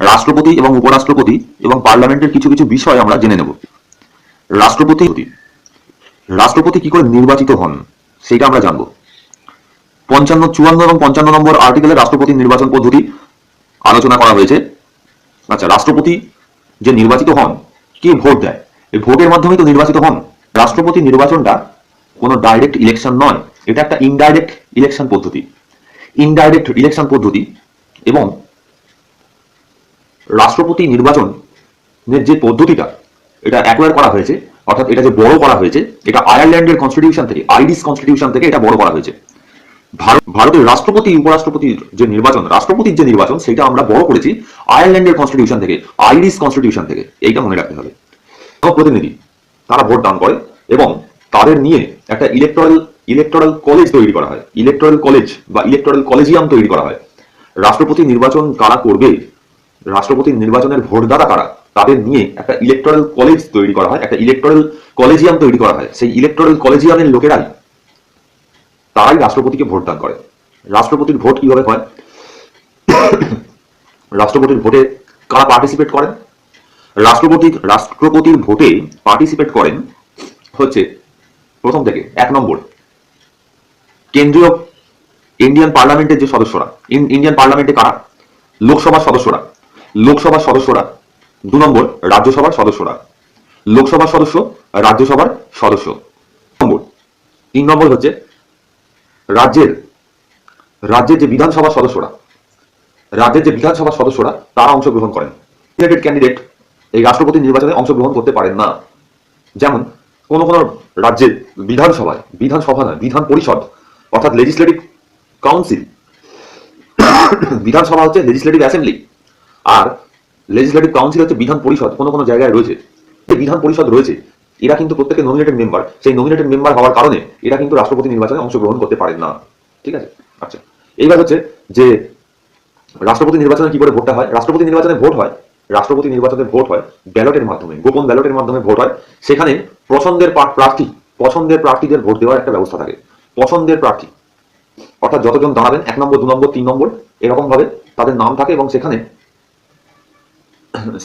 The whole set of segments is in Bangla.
রাষ্ট্রপতি এবং উপরাষ্ট্রপতি এবং পার্লামেন্টের কিছু কিছু বিষয় আমরা জেনে নেব। রাষ্ট্রপতি রাষ্ট্রপতি কি করে নির্বাচিত হন, সেটা আমরা জানব। পঞ্চান্ন, চুয়ান্ন এবং পঞ্চান্ন নম্বর আর্টিকেলে রাষ্ট্রপতি নির্বাচন পদ্ধতি আলোচনা করা হয়েছে। আচ্ছা রাষ্ট্রপতি যে নির্বাচিত হন, কে ভোট দেয়? এই ভোটের মাধ্যমে তো নির্বাচিত হন। রাষ্ট্রপতি নির্বাচনটা কোনো ডাইরেক্ট ইলেকশন নয়। এটা একটা ইনডাইরেক্ট ইলেকশন পদ্ধতি। ইনডাইরেক্ট ইলেকশন পদ্ধতি এবং রাষ্ট্রপতি নির্বাচনের যে পদ্ধতিটা, এটা অ্যাকোয়ার করা হয়েছে, অর্থাৎ এটা যে বড় করা হয়েছে, এটা আয়ারল্যান্ডের কনস্টিটিউশন থেকে, আইরিশ কনস্টিটিউশন থেকে এটা বড় করা হয়েছে। ভারতের রাষ্ট্রপতি, উপরাষ্ট্রপতির যে নির্বাচন, রাষ্ট্রপতির যে নির্বাচন, সেটা আমরা বড় করেছি আয়ারল্যান্ডের কনস্টিটিউশন থেকে, আইরিশ কনস্টিটিউশন থেকে, এইটা মনে রাখতে হবে। প্রতিনিধি, তারা ভোট দান করে এবং তাদের নিয়ে একটা ইলেকট্রাল ইলেকট্রাল কলেজ তৈরি করা হয়। ইলেকট্রাল কলেজ বা ইলেকট্রাল কলেজিয়াম তৈরি করা হয়। রাষ্ট্রপতি নির্বাচন কারা করবে রাষ্ট্রপতি নির্বাচনের ভোটদাতা কারা? তাদের নিয়ে একটা ইলেকট্রাল কলেজ তৈরি করা হয়, একটা ইলেকট্রাল কলেজিয়াম তৈরি করা হয়। সেই ইলেকট্রাল কলেজিয়ামের লোকেরাই তারাই রাষ্ট্রপতিকে ভোট দান করে। রাষ্ট্রপতির ভোট কীভাবে হয়? রাষ্ট্রপতির ভোটে কারা পার্টিসিপেট করেন? রাষ্ট্রপতি রাষ্ট্রপতির ভোটে পার্টিসিপেট করেন হচ্ছে প্রথম থেকে এক নম্বর কেন্দ্রীয় ইন্ডিয়ান পার্লামেন্টের যে সদস্যরা, ইন- ইন্ডিয়ান পার্লামেন্টে কারা? লোকসভার সদস্যরা। লোকসভার সদস্যরা, দু নম্বর রাজ্যসভার সদস্যরা লোকসভার সদস্য, রাজ্যসভার সদস্য। নম্বর, তিন নম্বর হচ্ছে রাজ্যের রাজ্যের যে বিধানসভার সদস্যরা, রাজ্যের যে বিধানসভার সদস্যরা তারা অংশগ্রহণ করেন। সিলেক্টেড ক্যান্ডিডেট এই রাষ্ট্রপতি নির্বাচনে অংশগ্রহণ করতে পারেন না। যেমন কোন কোন রাজ্যের বিধানসভায়, বিধানসভা নয়, বিধান পরিষদ, অর্থাৎ লেজিসলেটিভ কাউন্সিল বিধানসভা হচ্ছে লেজিসলেটিভ অ্যাসেম্বলি আর লেজিসলেটিভ কাউন্সিল হচ্ছে বিধান পরিষদ কোনো কোনো জায়গায় রয়েছে, যে বিধান পরিষদ রয়েছে, এরা কিন্তু প্রত্যেকে নমিনেটেড মেম্বার সেই নমিনেটেড মেম্বার হওয়ার কারণে এরা কিন্তু রাষ্ট্রপতি নির্বাচনে অংশগ্রহণ করতে পারেন না। ঠিক আছে? আচ্ছা এইবার হচ্ছে যে রাষ্ট্রপতি নির্বাচনে কি করে ভোটটা হয়? রাষ্ট্রপতি নির্বাচনে ভোট হয়, রাষ্ট্রপতি নির্বাচনে ভোট হয় ব্যালটের মাধ্যমে, গোপন ব্যালটের মাধ্যমে ভোট হয়। সেখানে পছন্দের প্রার্থী, পছন্দের প্রার্থীদের ভোট দেওয়ার একটা ব্যবস্থা থাকে। পছন্দের প্রার্থী, অর্থাৎ যতজন দাঁড়াবেন, এক নম্বর, দু নম্বর, তিন নম্বর এরকম ভাবে তাদের নাম থাকে এবং সেখানে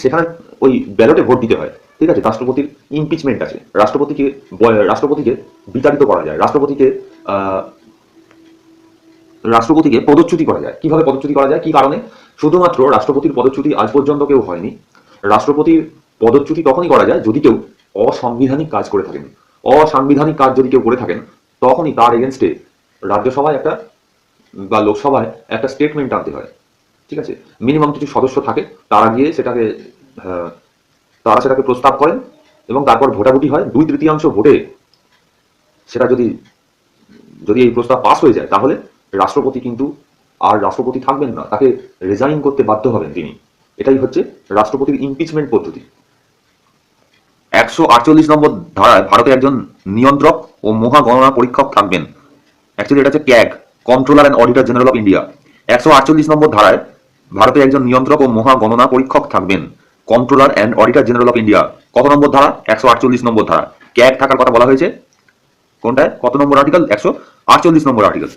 সেখানে ওই ব্যালটে ভোট দিতে হয়, ঠিক আছে? রাষ্ট্রপতির ইমপিচমেন্ট আছে। রাষ্ট্রপতিকে রাষ্ট্রপতিকে বিতাড়িত করা যায়। রাষ্ট্রপতিকে রাষ্ট্রপতিকে পদচ্যুতি করা যায়। কীভাবে পদচ্যুতি করা যায়? কি কারণে? শুধুমাত্র রাষ্ট্রপতির পদচ্যুতি আজ পর্যন্ত কেউ হয়নি। রাষ্ট্রপতির পদচ্যুতি তখনই করা যায় যদি কেউ অসাংবিধানিক কাজ করে থাকেন। অসাংবিধানিক কাজ যদি কেউ করে থাকেন, তখনই তার এগেনস্টে রাজ্যসভায় একটা বা লোকসভায় একটা স্টেটমেন্ট আনতে হয়। ঠিক আছে? মিনিমাম কিছু সদস্য থাকে, তারা গিয়ে সেটাকে তারা সেটাকে প্রস্তাব করেন এবং তারপর ভোটাভুটি হয়। দুই তৃতীয়াংশ ভোটে সেটা যদি যদি এই প্রস্তাব পাস হয়ে যায়, তাহলে রাষ্ট্রপতি কিন্তু আর রাষ্ট্রপতি থাকবেন না, তাকে রিজাইন করতে বাধ্য হবেন তিনি। এটাই হচ্ছে রাষ্ট্রপতির ইমপিচমেন্ট পদ্ধতি। একশো আটচল্লিশ নম্বর ধারায় ভারতে একজন নিয়ন্ত্রক ও মহাগণনা পরীক্ষক থাকবেন। অ্যাকচুয়ালি এটা হচ্ছে CAG controller and auditor general of India একশো আটচল্লিশ নম্বর ধারায় ভারতে একজন নিয়ন্ত্রক ও মহা গণনা পরীক্ষক থাকবেন। Controller and auditor general of India কত নম্বর ধারা? একশো আটচল্লিশ নম্বর ধারা। ক্যাগ থাকার কথা বলা হয়েছে। কোনটায়? কত নম্বর আর্টিকেল একশো আটচল্লিশ নম্বর আর্টিকেল